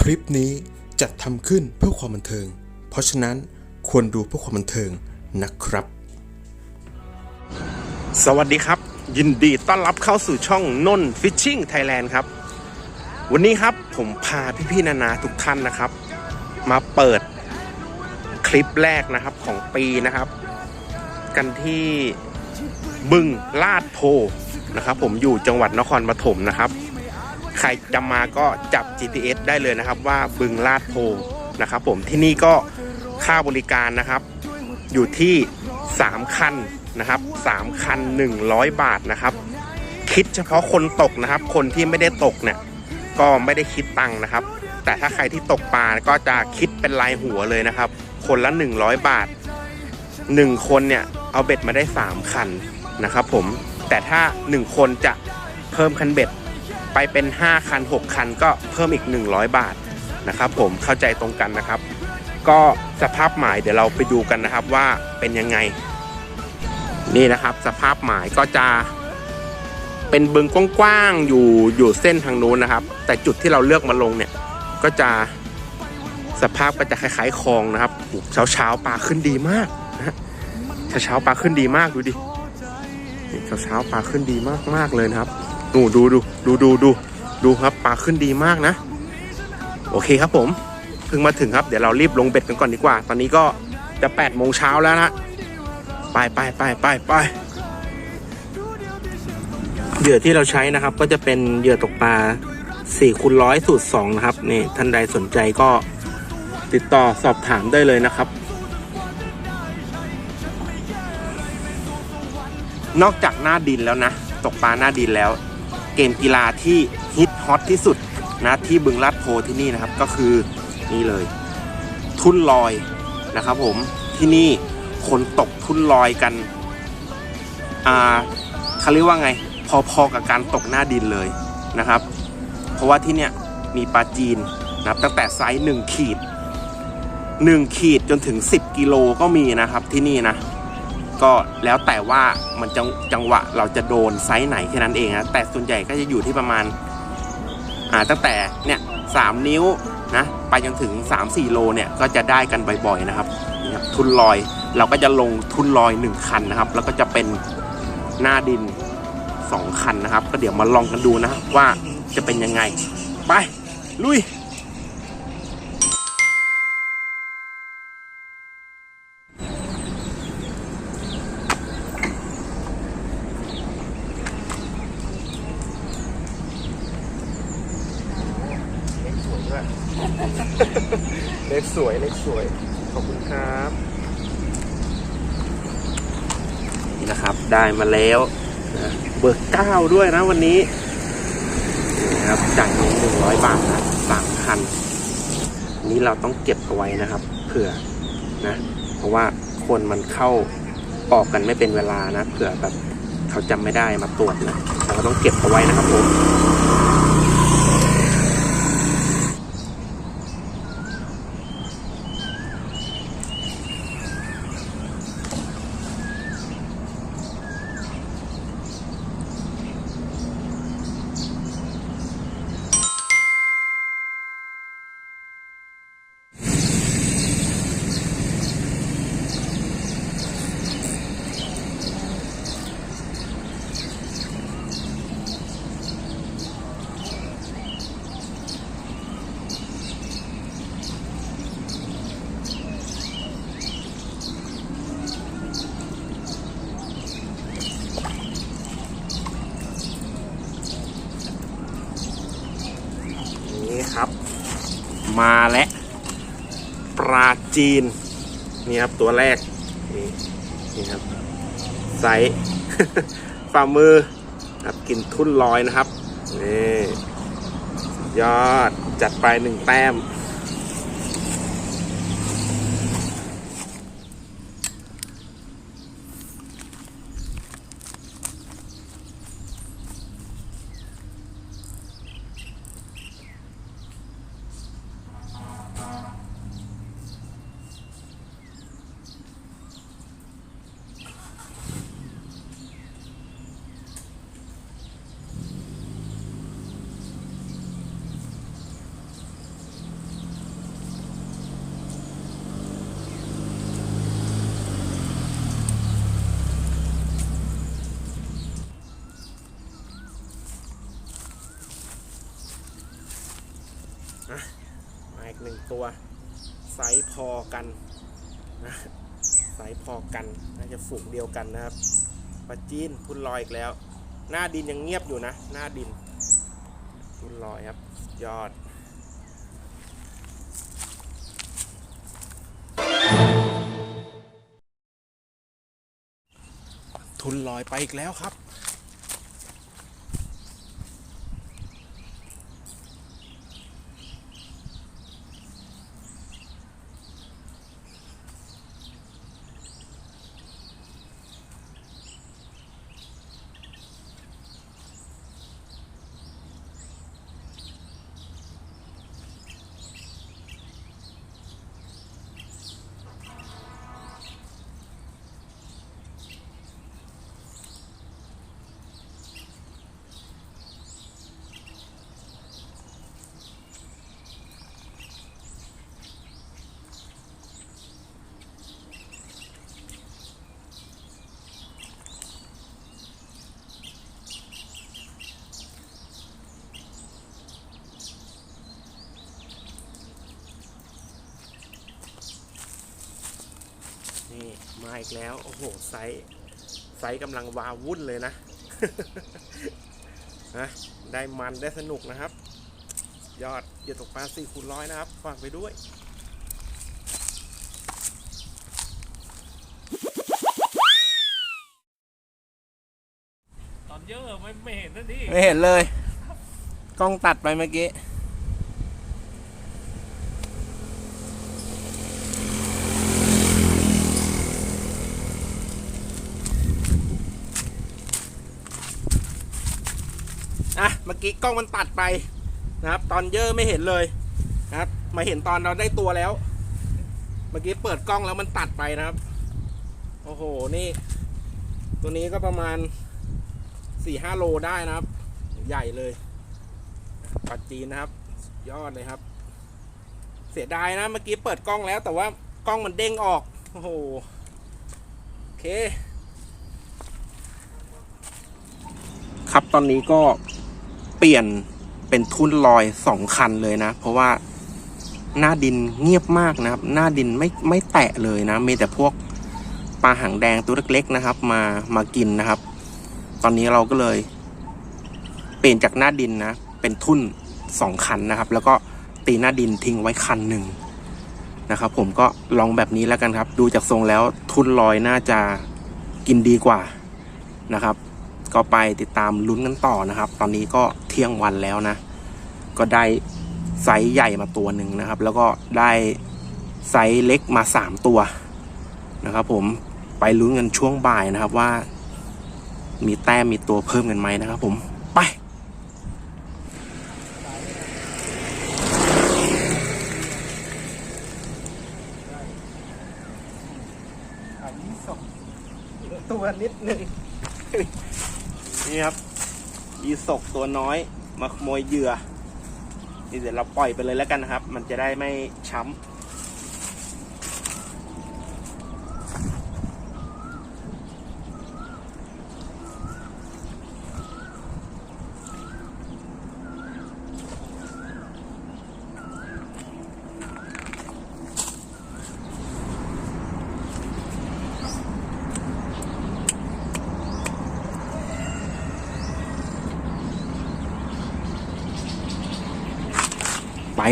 คลิปนี้จัดทำขึ้นเพื่อความบันเทิง เพราะฉะนั้นควรดูเพื่อความบันเทิงนะครับ สวัสดีครับ ยินดีต้อนรับเข้าสู่ช่องนนฟิชชิ่งไทยแลนด์ครับ วันนี้ครับผมพาพี่ๆนานาทุกท่านนะครับ มาเปิดคลิปแรกนะครับของปีนะครับ กันที่บึงลาดโพนะครับ ผมอยู่จังหวัดนครปฐมนะครับ ใครจะมาก็จับ GPS ได้เลยนะครับ ว่าบึงลาดโพนะครับ ผมที่นี่ก็ค่าบริการนะครับ อยู่ที่ 3 คันนะครับ 3 คัน 100 บาทนะครับ คิดเฉพาะคนตกนะครับ คนที่ไม่ได้ตกเนี่ยก็ไม่ได้คิดตังค์นะครับ แต่ถ้าใครที่ตกปลาก็จะคิดเป็นรายหัวเลยนะครับ คนละ 100 บาท 1 คนเนี่ยเอาเบ็ดมาได้ 3 คันนะครับผมแต่ถ้า 1 คนจะเพิ่มคันเบ็ด ไปเป็น 5 คัน 6 คันก็เพิ่มอีก 100 บาทนะครับผมเข้าใจตรงกันนะครับ ก็สภาพหมายเดี๋ยวเราไปดูกันนะครับว่าเป็นยังไง นี่นะครับ สภาพหมายก็จะเป็นบึงกว้างๆอยู่อยู่เส้นทางนู้นนะครับ แต่จุดที่เราเลือกมาลงเนี่ยก็จะสภาพก็จะคล้ายๆคลองนะครับเช้าเช้าๆปลาขึ้นดีมากนะเช้าเช้าๆปลาขึ้นดีมากดูดิเช้าเช้าๆปลาขึ้นดีมากมากๆเลยนะครับ ดูดูดูดูดูดูดูครับปลาขึ้นดีมากนะ โอเคครับผมเพิ่งมาถึงครับเดี๋ยวเรารีบลงเบ็ดกันก่อนดีกว่า ตอนนี้ก็จะ8ปดโมงเช้าแล้วนะไปไปไปไปไปเหยื่อที่เราใช้นะครับ ก็จะเป็นเหยื่อตกปลา4คูณร้อยสูตร2นะครับนี่ท่านใดสนใจก็ติดต่อสอบถามได้เลยนะครับ นอกจากหน้าดินแล้วนะ ตกปลาหน้าดินแล้ว เกมกีฬาที่ฮิตฮอตที่สุดนะที่บึงลาดโพที่นี่นะครับก็คือนี่เลย ทุ่นลอยนะครับผมที่นี่คนตกทุ่นลอยกันอ่าเขาเรียกว่าไง พอๆกับการตกหน้าดินเลยนะครับ เพราะว่าที่เนี่ยมีปลาจีนนะครับตั้งแต่ไซส์หนึ่งขีดหนึ่งขีดจนถึง 10 กิโลก็มีนะครับที่นี่นะ ก็แล้วแต่ว่ามันจจังหวะเราจะโดนไซส์ไหนแค่นั้นเองนะแต่ส่วนใหญ่ก็จะอยู่ที่ประมาณอ่าตั้งแต่เนี่ยสามนิ้วนะไปจนถึง 3-4 โลเนี่ยก็จะได้กันบ่อยๆนะครับนี่ครับ ทุนลอยเราก็จะลงทุนลอย 1 คันนะครับ แล้วก็จะเป็นหน้าดิน 2 คันนะครับ ก็เดี๋ยวมาลองกันดูนะว่าจะเป็นยังไง ไป ลุย สวย ขอบคุณครับ นี่นะครับ ได้มาแล้วนะเบอร์เก้าด้วยนะวันนี้นะครับจ่ายเงินหนึ่งร้อยบาทนะสามพันนี้เราต้องเก็บเอาไว้นะครับ เผื่อนะ เพราะว่าคนมันเข้าออกกันไม่เป็นเวลานะเผื่อแบบเขาจำไม่ได้มาตรวจนะเราก็ต้องเก็บเอาไว้นะครับผม นี่ครับ มาแล้วปลา จีน นี่ครับตัวแรก นี่นี่ครับไซส์ฝ่ามือครับกินทุ่นลอยนะครับนี่ยอดจัดไปหนึ่งแต้ม น อะมาอีกหนึ่ง ตัวไซส์พอกันนะไซส์พอกันน่าจะฝูงเดียวกันนะครับปลาจีนทุนลอยอีกแล้ว หน้าดินยังเงียบอยู่นะ หน้าดินทุนลอยครับยอดทุนลอยไปอีกแล้วครับ นี่ มาอีกแล้ว โอ้โห ไซส์ไซส์กำลังวาวุ่นเลยนะนะได้มันได้สนุกนะครับ ยอดเหยื่อตกปลาสี่คูณร้อยนะครับ ฝากไปด้วยตอนเยอะไม่ไม่เห็นนั่นนี่ไม่เห็นเลย กล้องตัดไปเมื่อกี้ เมื่อกี้กล้องมันตัดไปนะครับ ตอนเยอะไม่เห็นเลยนะครับ มาเห็นตอนเราได้ตัวแล้ว เมื่อกี้เปิดกล้องแล้วมันตัดไปนะครับ โอ้โห นี่ ตัวนี้ก็ประมาณสี่ห้าโลได้นะครับ ใหญ่เลยปลาจีนนะครับ ยอดเลยครับ เสียดายนะ เมื่อกี้เปิดกล้องแล้ว แต่ว่ากล้องมันเด้งออก โอ้โห โอเค ครับตอนนี้ก็ เปลี่ยนเป็นทุ่นลอยสองคันเลยนะ เพราะว่าหน้าดินเงียบมากนะครับ หน้าดินไม่ไม่แตะเลยนะ มีแต่พวกปลาหางแดงตัวเล็กๆนะครับ มามากินนะครับ ตอนนี้เราก็เลย เปลี่ยนจากหน้าดินนะ เป็นทุ่นสองคันนะครับ แล้วก็ตีหน้าดินทิ้งไว้คันหนึ่งนะครับ ผมก็ลองแบบนี้แล้วกันครับ ดูจากทรงแล้วทุ่นลอยน่าจะกินดีกว่านะครับ ก็ไปติดตามลุ้นกันต่อนะครับ ตอนนี้ก็เที่ยงวันแล้วนะ ก็ได้ไซส์ใหญ่มาตัวหนึ่งนะครับ แล้วก็ได้ไซส์เล็กมาสามตัวนะครับ ผมไปลุ้นกันช่วงบ่ายนะครับว่า มีแต้มมีตัวเพิ่มกันไหมนะครับ ผมไปตัวนิดหนึ่ง นี่ครับยีสกตัวน้อยมาขโมยเหยื่อนี่เดี๋ยวเราปล่อยไปเลยแล้วกันนะครับ มันจะได้ไม่ช้ำ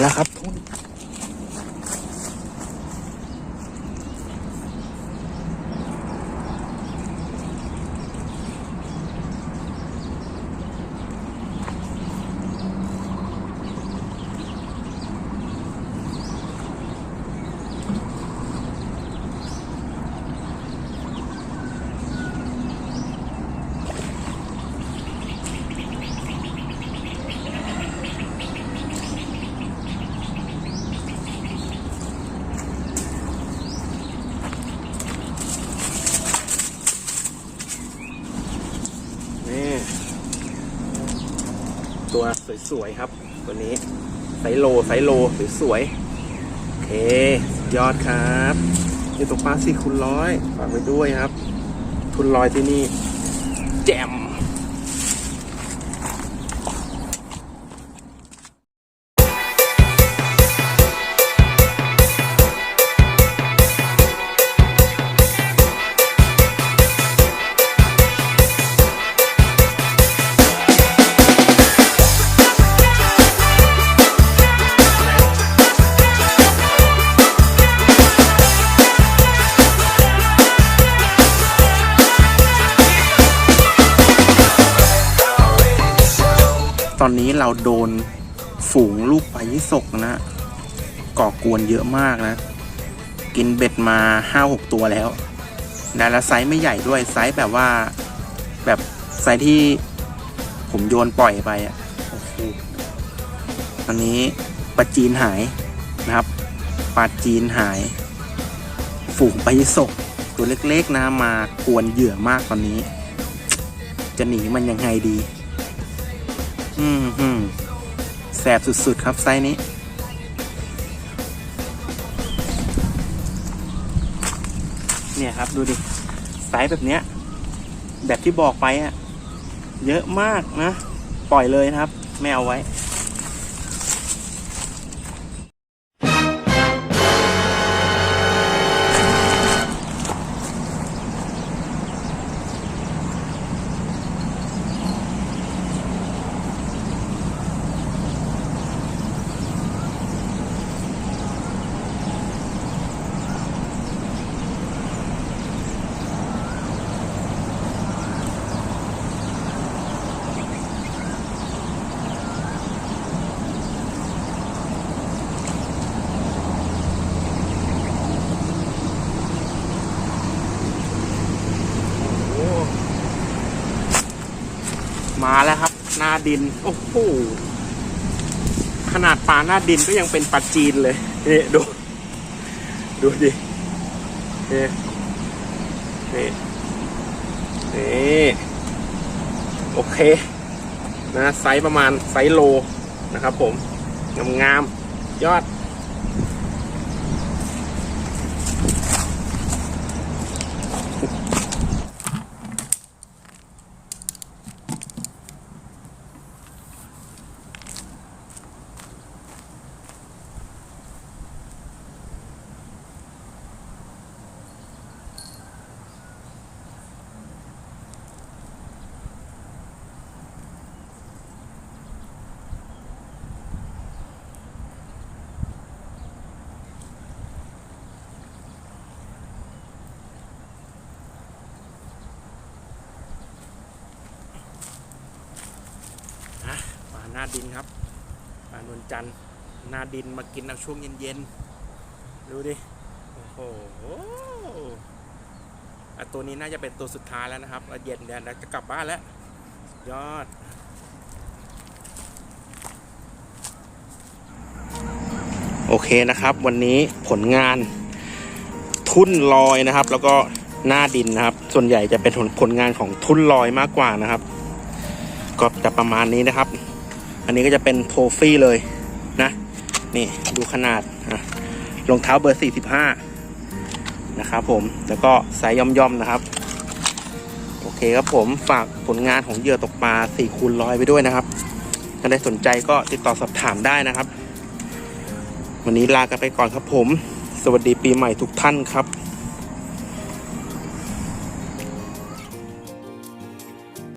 แล้วครับทุนนี่ตัว สวยๆครับ ตัวนี้ไซโลไซโลสวยๆโอเคยอดครับนี่ตัวปลาสี่คูณร้อยฝากไว้ด้วยครับ ทุนลอยที่นี่ อนนี้เราโดนฝูงลูกปลายี่สกนะ ก่อกวนเยอะมากนะ กินเบ็ดมาห้าหกตัวแล้วนะแล้วไซส์ไม่ใหญ่ด้วยไซส์แบบว่าแบบไซส์ที่ผมโยนปล่อยไปอะโอ้โหอันนี้ปลาจีนหายนะครับปลาจีนหาย ฝูงปลายี่สกตัวเล็กๆนะมากวนเหยื่อมากตอนนี้ จะหนีมันยังไงดี อืมฮึมแสบสุด ๆ ครับไซส์นี้ เนี่ยครับดูดิไซส์แบบเนี้ย แบบที่บอกไปอะเยอะมากนะ ปล่อยเลยนะครับ ไม่เอาไว้ มาแล้วครับ หน้าดิน โอ้โหขนาดปลาหน้าดินก็ยังเป็นปลาจีนเลยนี่ดู ดูดินี่นี่นี่โอเค นะไซส์ประมาณไซส์โลนะครับผม งามๆยอด หน้าดินครับปลานวลจันทร์หน้าดินมากินเอาช่วงเย็นๆ ดูดิ โอ้โหอะตัวนี้น่าจะเป็นตัวสุดท้ายแล้วนะครับเย็นเดี๋ยวจะกลับบ้านแล้ว ยอดโอเคนะครับ วันนี้ผลงานทุ่นลอยนะครับ แล้วก็หน้าดินนะครับ ส่วนใหญ่จะเป็นผลผลงานของทุ่นลอยมากกว่านะครับ ก็จะประมาณนี้นะครับ อันนี้ก็จะเป็นโทฟี่เลยนะนี่ดูขนาดรองเท้าเบอร์ 45 นะครับผมแล้วก็ไซส์ย่อมๆนะครับ โอเคครับผมฝากผลงานของเหยื่อตกปลา4คูณร้อยไปด้วยนะครับถ้าได้สนใจก็ติดต่อสอบถามได้นะครับ วันนี้ลากันไปก่อนครับผม สวัสดีปีใหม่ทุกท่านครับ